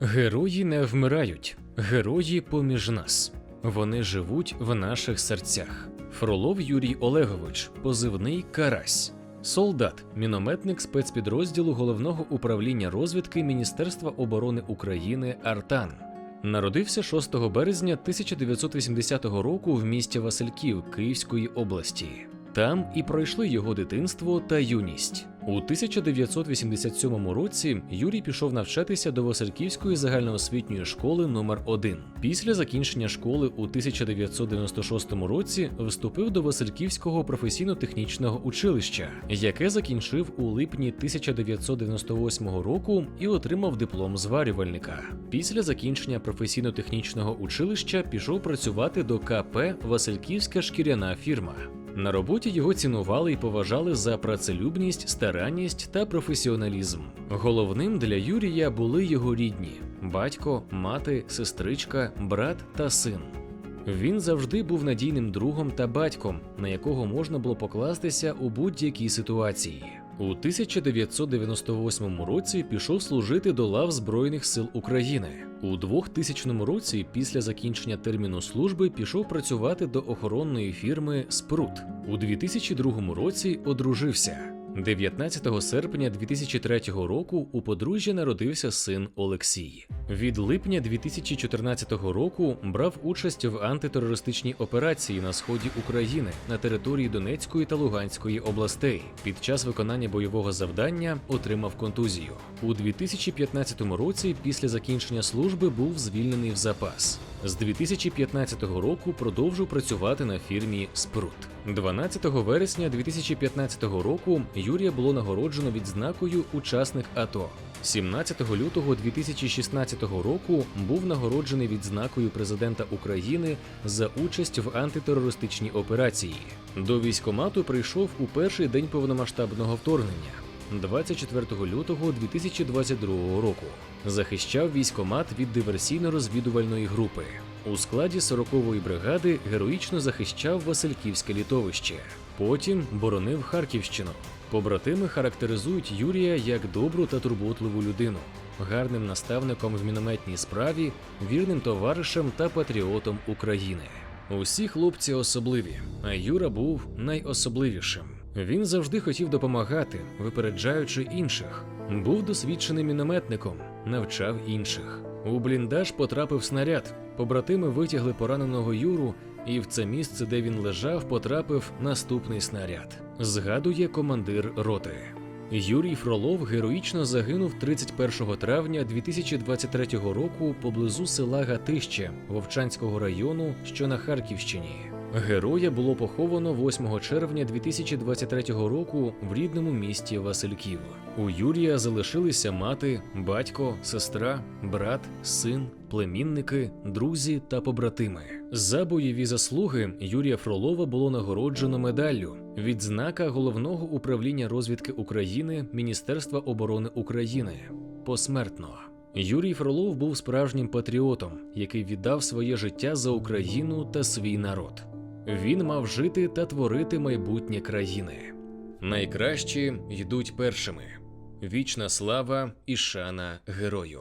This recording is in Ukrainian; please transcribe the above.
Герої не вмирають, герої поміж нас. Вони живуть в наших серцях. Фролов Юрій Олегович, позивний Карась. Солдат, мінометник спецпідрозділу головного управління розвідки Міністерства оборони України Артан. Народився 6 березня 1980 року в місті Васильків Київської області. Там і пройшли його дитинство та юність. У 1987 році Юрій пішов навчатися до Васильківської загальноосвітньої школи номер 1 Після закінчення школи у 1996 році вступив до Васильківського професійно-технічного училища, яке закінчив у липні 1998 року і отримав диплом зварювальника. Після закінчення професійно-технічного училища пішов працювати до КП Васильківська шкіряна фірма. На роботі його цінували і поважали за працелюбність, старанність та професіоналізм. Головним для Юрія були його рідні: батько, мати, сестричка, брат та син. Він завжди був надійним другом та батьком, на якого можна було покластися у будь-якій ситуації. У 1998 році пішов служити до лав Збройних сил України. У 2000 році, після закінчення терміну служби, пішов працювати до охоронної фірми Спрут. У 2002 році одружився. 19 серпня 2003 року у подружжя народився син Олексій. Від липня 2014 року брав участь в антитерористичній операції на сході України на території Донецької та Луганської областей. Під час виконання бойового завдання отримав контузію. У 2015 році, після закінчення служби, був звільнений в запас. З 2015 року продовжив працювати на фірмі Спрут. 12 вересня 2015 року Юрія було нагороджено відзнакою учасник АТО. 17 лютого 2016 року був нагороджений відзнакою президента України за участь в антитерористичній операції. До військомату прийшов у перший день повномасштабного вторгнення. 24 лютого 2022 року захищав військомат від диверсійно-розвідувальної групи. У складі 40-ї бригади героїчно захищав Васильківське літовище. Потім боронив Харківщину. Побратими характеризують Юрія як добру та турботливу людину, гарним наставником в мінометній справі, вірним товаришем та патріотом України. Усі хлопці особливі, а Юра був найособливішим. Він завжди хотів допомагати, випереджаючи інших. Був досвідченим мінометником, навчав інших. У бліндаж потрапив снаряд. Побратими витягли пораненого Юру, і в це місце, де він лежав, потрапив наступний снаряд. Згадує командир роти. Юрій Фролов героїчно загинув 31 травня 2023 року поблизу села Гатище Вовчанського району, що на Харківщині. Героя було поховано 8 червня 2023 року в рідному місті Васильків. У Юрія залишилися мати, батько, сестра, брат, син, племінники, друзі та побратими. За бойові заслуги Юрія Фролова було нагороджено медаллю відзнака головного управління розвідки України Міністерства оборони України посмертно. Юрій Фролов був справжнім патріотом, який віддав своє життя за Україну та свій народ. Він мав жити та творити майбутнє країни. Найкращі йдуть першими. Вічна слава і шана герою.